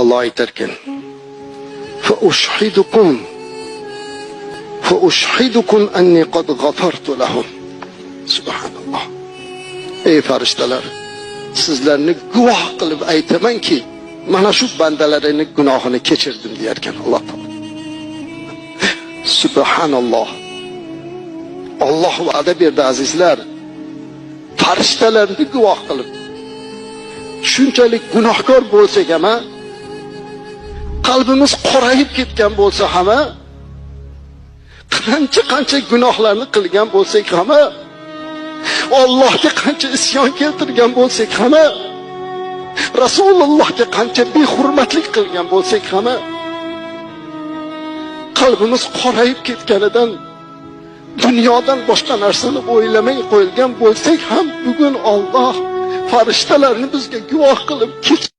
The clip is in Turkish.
Allah aytarkan fa ushhidukum fa ushhidukum anni qad ghafartu lahum subhanalloh ey farishtalar sizlarni guvoh qilib aytamanki mana shu bandalarini gunohini kechirdim deyarkan alloh taolo subhanalloh Alloh va'da berdi azizlar farishtalarni guvoh qilib shunchalik gunohkor bo'lsak ham ha, qalbimiz qorayib ketgan bo'lsa ham qancha qancha gunohlarni qilgan bo'lsak ham Allohga qancha isyon keltirgan bo'lsak ham Rasulullohga qancha behurmatlik qilgan bo'lsak ham qalbimiz qorayib ketganidan dunyodan boshqa narsani o'ylamay qo'yilgan bo'lsak ham bugun Alloh farishtalarni bizga guvoh qilib kech